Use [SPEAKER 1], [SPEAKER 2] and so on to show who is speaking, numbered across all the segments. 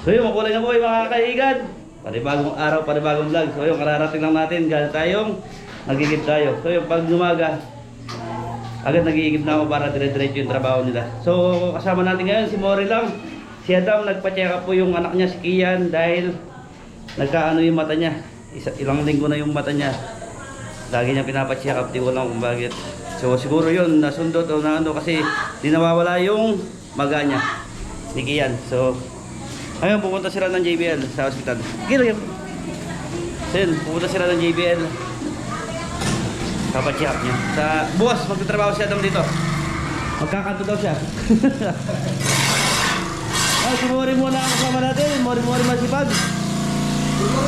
[SPEAKER 1] So yun, makulay na po yung mga kaigan. Panibagong araw, panibagong vlog. So yun, kararating lang natin. Gano'n tayong nagigib tayo. So yun, pag umaga, agad nagigib na ako para dire-diretso yung trabaho nila. So kasama natin ngayon si Mori lang. Si Adam, nagpa-check up po yung anak niya, si Kian, dahil nagkaano yung mata niya. Isa, ilang linggo na yung mata niya. Lagi niya pinapacheck up, di ko lang kung bakit. So siguro yun, nasundot o na ano kasi di nawawala yung maga niya ni Kian. So, ayun, pupunta sila ng JBL sa hospital. Gila yun. Yun, pupunta sila ng JBL. Papacheck up niya. Sa bukas, magtatrabaho si Adam dito. Magkakanto daw siya. Ay, si Mori muna ang kasama natin. Mori Mori Masipag.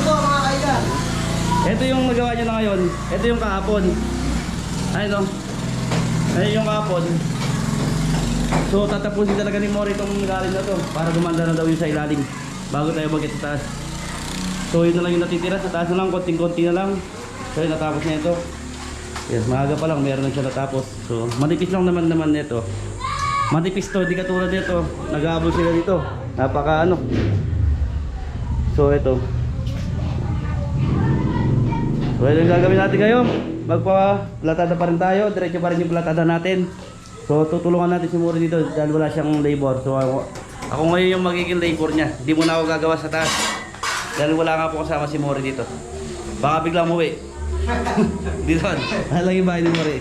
[SPEAKER 2] Po mga kaigan.
[SPEAKER 1] Ito yung nagawa niya na ngayon. Ito yung kahapon. Ay no. Ay yung kahapon. So tatapusin talaga ni Mori itong galing na to para gumanda na daw yung sa ilalim bago tayo mag sa taas. So yun na lang yung natitira sa taas na lang, konting-konti na lang. So yun natapos na ito. Yes, maaga pa lang meron na siya natapos. So manipis lang naman naman nito. Manipis to, di katulad nito. Nag-aabol sila dito. Napaka ano. So ito. So ito yung gagawin natin ngayon. Magpa-platada pa rin tayo. Diretso pa rin yung platada natin. So tutulungan natin si Mori dito dahil wala siyang labor. So ako, ako ngayon yung magiging labor niya. Hindi mo na ako gagawa sa taas. Dahil wala nga po kasama si Mori dito. Baka biglang umuwi. dito. Lang yung bahay ni Mori.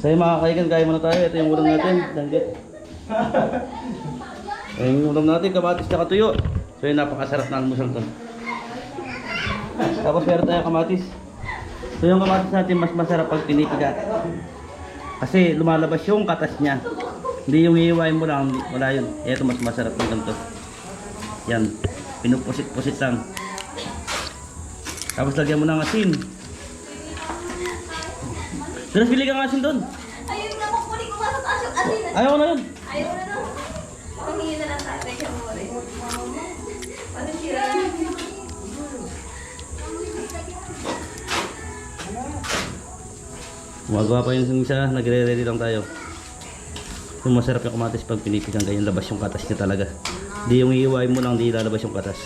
[SPEAKER 1] So yung mga kaigan, kaya muna tayo. Ito yung ulam natin. Danggit. Ito yung ulam natin, kamatis na katuyo. So yung napakasarap na almusal to. Tapos meron tayong kamatis. So yung kamatis natin mas masarap pag pinipiga. Kasi lumalabas yung katas niya. Hindi yung iiwain mo lang, wala yun. Ito mas masarap ng ganito. Yan, pinupusit-pusit lang. Tapos lagyan mo ng asin. Terus bili kang asin doon.
[SPEAKER 3] Ayun na, kukunin ko nga sa taas yung asin.
[SPEAKER 1] Ayaw ko na yun.
[SPEAKER 3] Ayaw na no. Panghingi na lang tayo kay Kamore. Ano sira?
[SPEAKER 1] Gumagawa pa yung isa, nagre-ready lang tayo. Yung masarap yung kamatis pag pinipigang ganyan, labas yung katas niya talaga. Di yung iiwain mo lang, di lalabas yung katas.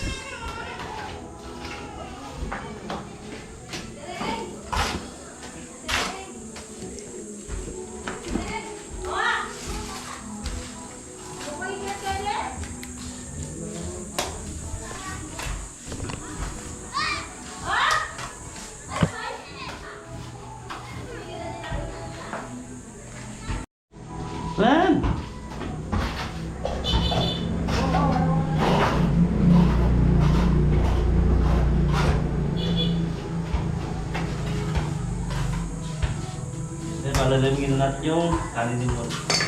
[SPEAKER 1] Na natin yung kanin mo.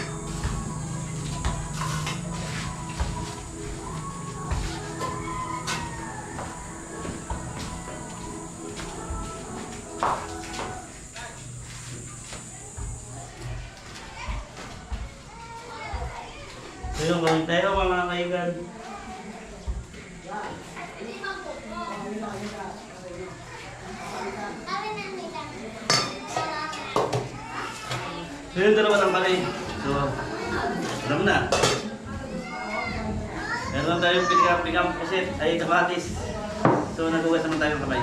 [SPEAKER 1] So, alam na. Meron tayong pinikam-pikam pusit ay kamatis. So nagugas naman tayo ng kamay.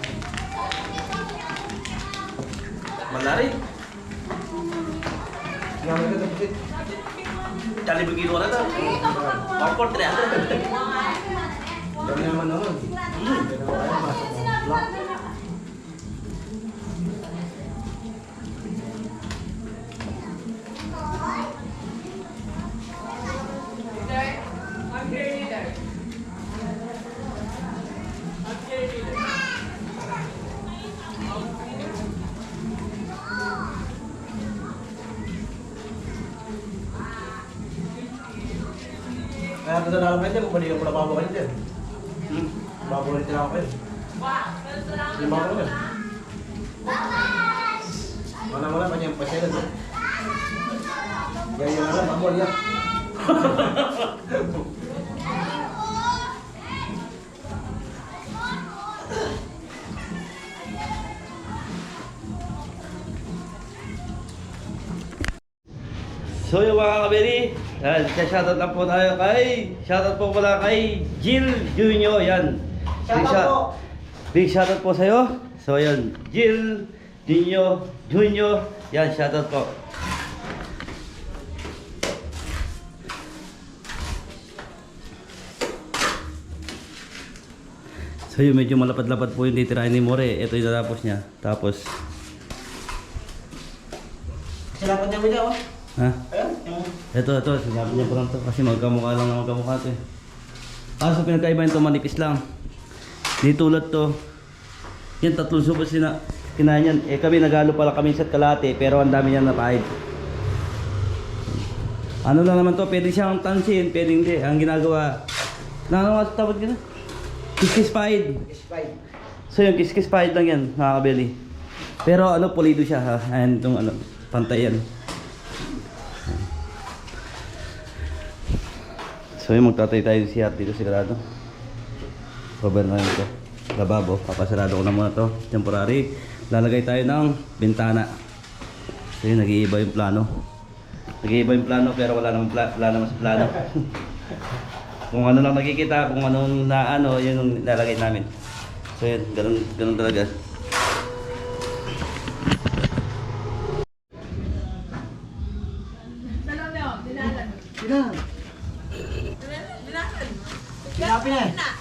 [SPEAKER 2] Yang mana tusit?
[SPEAKER 1] Cali begitu orang tuh. Kompor ternyata.
[SPEAKER 2] Yang yang mana naman?
[SPEAKER 1] Hmm.
[SPEAKER 2] Masuk. Lah. Kaya dalam aja kung balik ko na babaw kayo din.
[SPEAKER 1] Hmm.
[SPEAKER 2] Babaw rin tinawa kayo. Lima ko na. Mana-mana pa niyang pasyalan. Yan yun lang, babaw yan.
[SPEAKER 1] So yung mga kaberi, yan, shoutout lang po tayo kay, shoutout po pala kay Jill Junior, yan. Big
[SPEAKER 2] Shoutout
[SPEAKER 1] shout-
[SPEAKER 2] po.
[SPEAKER 1] Big shoutout po sa'yo. So yan, Jill Junior, Junior, yan, shoutout po. So yun, medyo malapad-lapad po yung titirahin ni More. Ito yung natapos niya. Tapos,
[SPEAKER 2] po niya mo niya, oh.
[SPEAKER 1] Ha? Ito, ito, sinabi niya pa lang to kasi magkamukha lang ng magkamukha to eh. Kaso pinagkaiba ito manipis lang. Di tulad to. Yan, tatlong supot sina kinain yan. Eh kami nagalo pala kami sa kalate pero ang dami niyan napahid. Ano lang naman to, pwede siyang tansin, pwede hindi. Ang ginagawa, na ano nga tawag gina? Kiskis pahid.
[SPEAKER 2] X5.
[SPEAKER 1] So yung kiskis pahid lang yan, nakakabili. Pero ano, pulido siya ha. Ayan itong ano, pantay yan. So yung magtatay tayo si CR dito sigurado. Cover na ito. Lababo. Papasarado ko na muna to. Temporary. Lalagay tayo ng bintana. So yun, nag-iiba yung plano. Nag-iiba yung plano pero wala namang pla- wala naman sa plano. kung ano lang nakikita, kung ano na ano, yun yung lalagay namin. So yun, ganun, ganun talaga.
[SPEAKER 2] Sila. Sinabi na eh.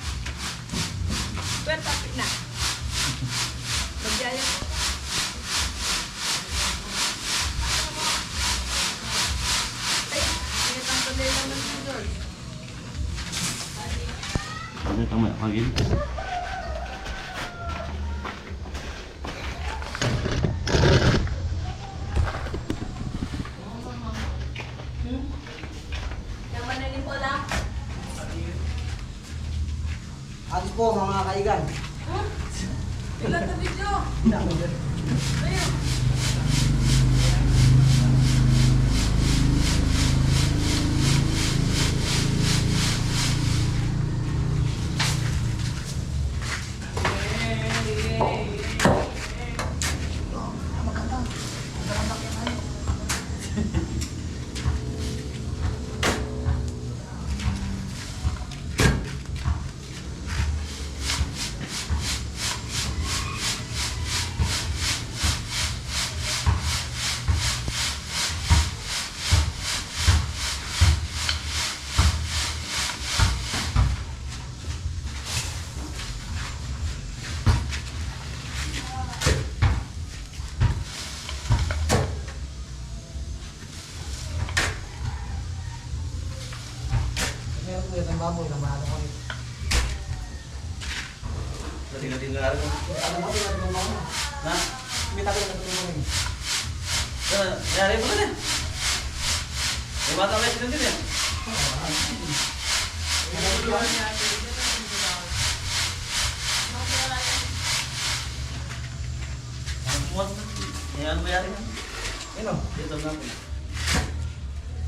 [SPEAKER 1] Ano tama, kagin.
[SPEAKER 2] Atis po mga kaigan. Meron po yung baboy na mahalo ko rin.
[SPEAKER 1] Natin-natin na rin.
[SPEAKER 2] Ano ba yung natulungan mo?
[SPEAKER 1] Ha?
[SPEAKER 2] May tabi na mo rin.
[SPEAKER 1] Yan, yari mo na. May bata ulit sila din eh. Ano ba yari?
[SPEAKER 2] Ano?
[SPEAKER 1] Dito na po.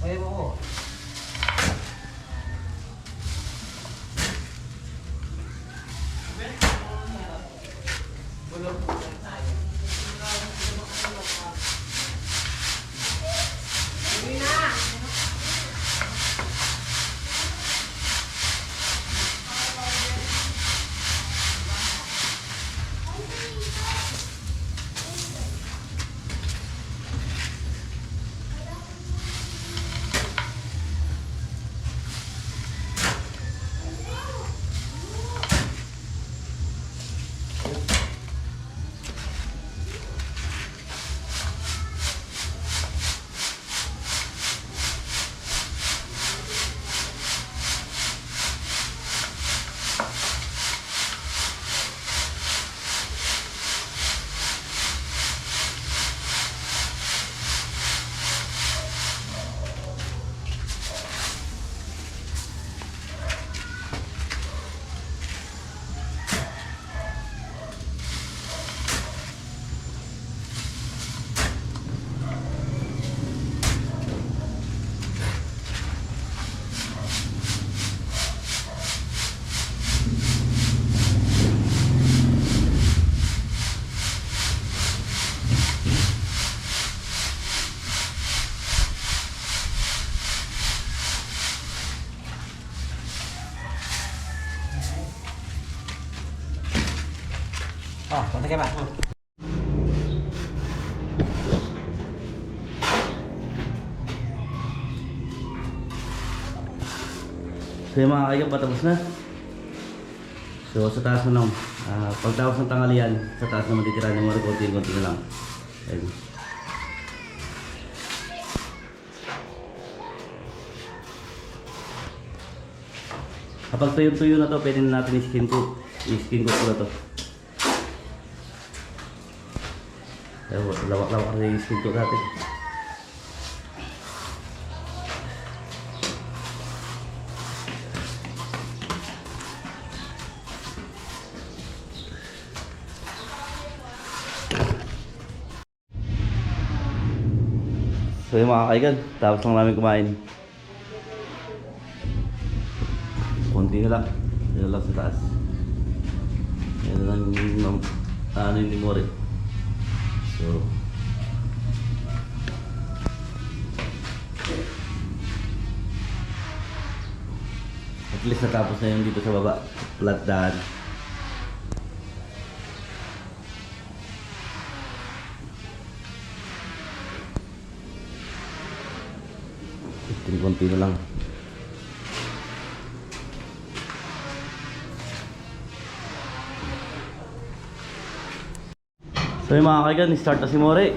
[SPEAKER 2] Kaya mo ko. Oh, punta ka ba?
[SPEAKER 1] So yung mga kaigan, patapos na. So sa taas na lang, ah, pagtapos ng tanghalian, sa taas na matitira ng mga konti-konti na lang. Ayun. Kapag tuyo-tuyo na to, pwede na natin i-skin coat. I-skin ko na to. Pero lawak-lawak na yung skin coat natin. So yung mga kaigan, tapos lang namin kumain. Konti na lang. Yan lang sa taas. Yan lang yung ano yung limore. So, at least natapos na yung dito sa baba. Flat daan. Konti na lang. So yung mga kaigan, start na si More.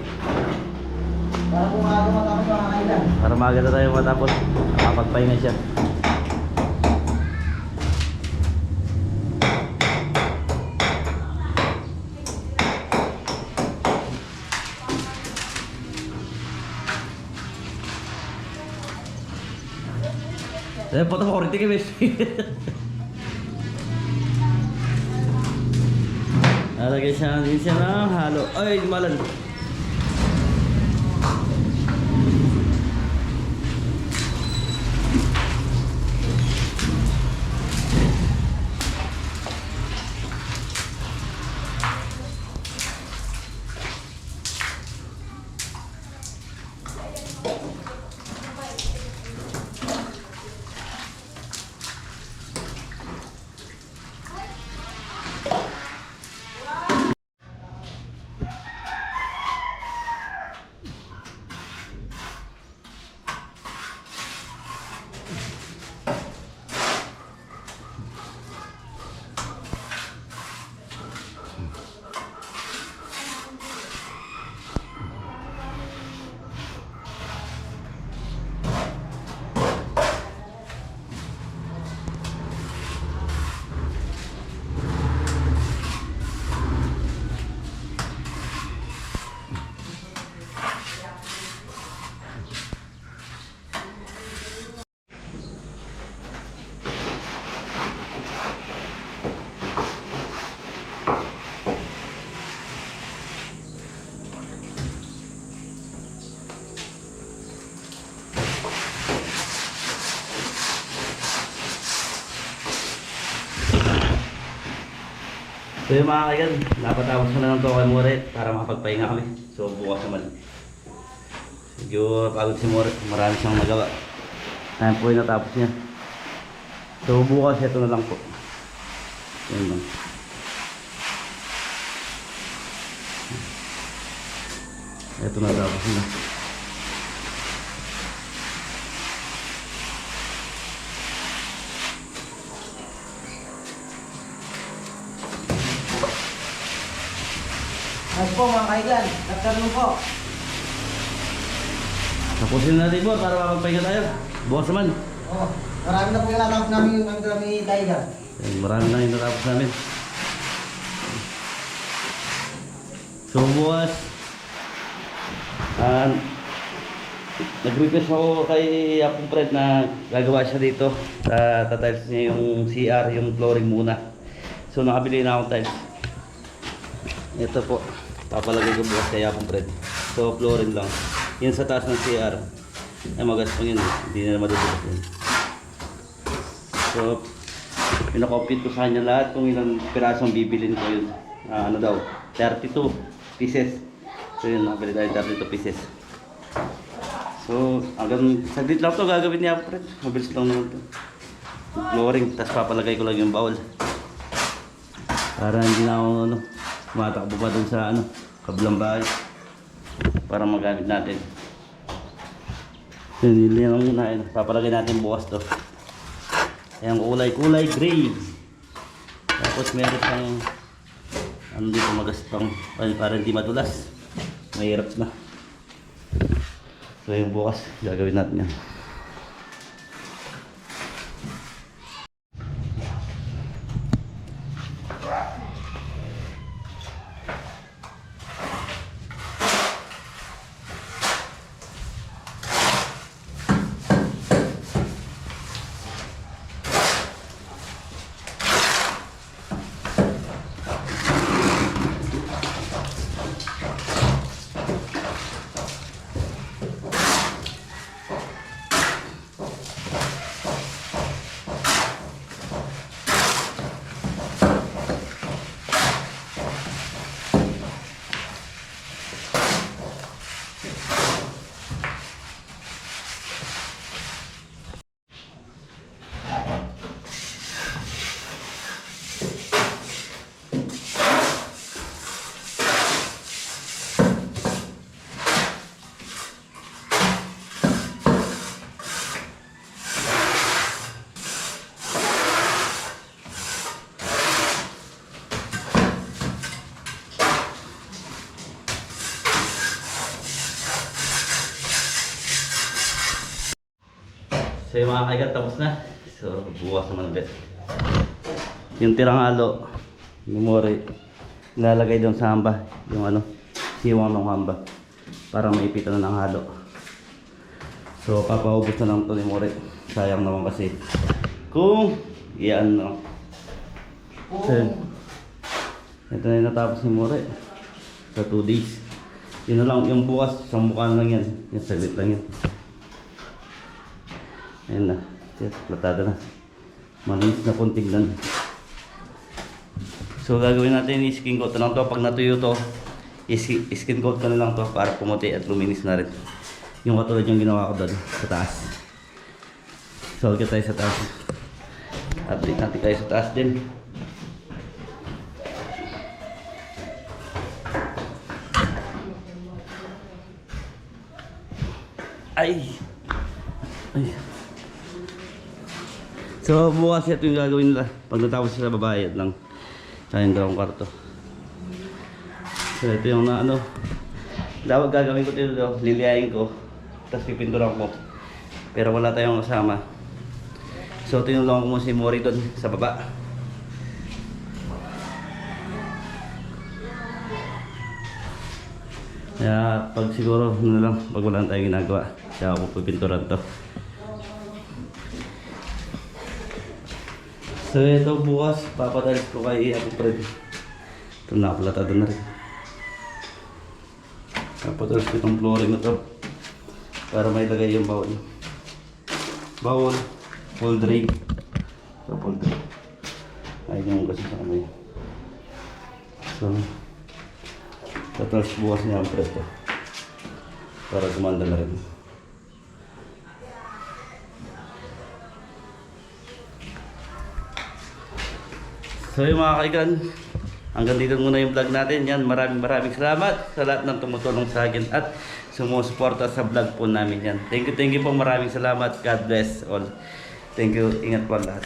[SPEAKER 2] Para kung maaga matapos mga kailan.
[SPEAKER 1] Para maaga na tayo matapos. Nakapagpahinga siya. Eh, foto mo kuriti kami. Nalagay siya din siya ng halo. Ay, malan. So yung mga kaigan, napatapos ko na ng to kay Moret para makapagpahinga kami. So bukas naman. Medyo pagod si Moret, marami siyang nagawa. Ayan po yung natapos niya. So bukas, ito na lang po. Yan lang. Ito na tapos na.
[SPEAKER 2] Po mga kaigan, nagtanong po.
[SPEAKER 1] Tapusin na natin po para makapagpahinga tayo. Bukas naman.
[SPEAKER 2] Oh, marami na po yung natapos namin yung ang kami Tiger.
[SPEAKER 1] Ayan, marami na yung natapos namin. So bukas, ah, nag-request ako kay Apong Fred na gagawa siya dito. Uh, tatiles niya yung CR, yung flooring muna. So nakabili na akong tiles. Ito po, papalagay ko bukas kay Apong Fred. So flooring lang. Yan sa taas ng CR. Ay magaspang yun, eh. hindi na madudulas yun. So, pinakompute ko sa kanya lahat kung ilang pirasong bibilin ko yun. Ah, ano daw, 32 pieces. So yun, nakabili tayo 32 pieces. So, hanggang saglit lang to gagawin niya, Fred. Mabilis lang naman to. Flooring, tapos papalagay ko lang yung bawal. Para hindi na ako, ano, tumatakbo pa dun sa, ano, kabilang bahay. Para magamit natin. Yun lang muna, yun. Papalagay natin bukas to. Ayan, kulay-kulay gray. Tapos meron pang ano dito magaspang para hindi madulas. Mahirap na. So yung bukas, gagawin natin yan. So yung mga kaigat tapos na. So bukas naman ulit. Yung tirang halo, yung mori, ilalagay doon sa hamba. Yung ano, siwang ng hamba. Para maipitan na ng halo. So papaubos na lang to ni Mori. Sayang naman kasi. Kung iyan no. So, ito na yung natapos ni Mori. Sa 2 days. Yun na lang, yung bukas, isang mukha na lang yan. Yung saglit lang yan. Ayan na. Yes, platada na. Malinis na kung tignan. So gagawin natin i-skin coat na lang to. Pag natuyo to, is- skin coat ko na lang to para pumuti at luminis na rin. Yung katulad yung ginawa ko doon sa taas. So ulit tayo sa taas. Update natin kayo sa taas din. Ay! Ay! So bukas ito yung gagawin nila. Pag natapos sila babayad lang. Tsaka yung dalawang kwarto. So ito yung na ano. Dapat gagawin ko dito. Liliyain ko. Tapos pipinturan ko. Pero wala tayong kasama. So tinulungan ko mo si Mori doon sa baba. Kaya pag siguro ano lang, pag wala tayong ginagawa, kaya ako pipinturan to. So ito bukas, papatalis ko kay Apo Fred. Ito nakapalatado na rin. Papatalis ko itong flooring na to. Para may lagay yung bawal. Bawal, full drain. So full drain. Ayun yung kasi sa kamay. So, tapos bukas niya ang presto. Para gumanda na rin. So yung mga kaigan, hanggang dito muna yung vlog natin. Yan, maraming maraming salamat sa lahat ng tumutulong sa akin at sumusuporta sa vlog po namin yan. Thank you, thank you po. Maraming salamat. God bless all. Thank you. Ingat po lahat.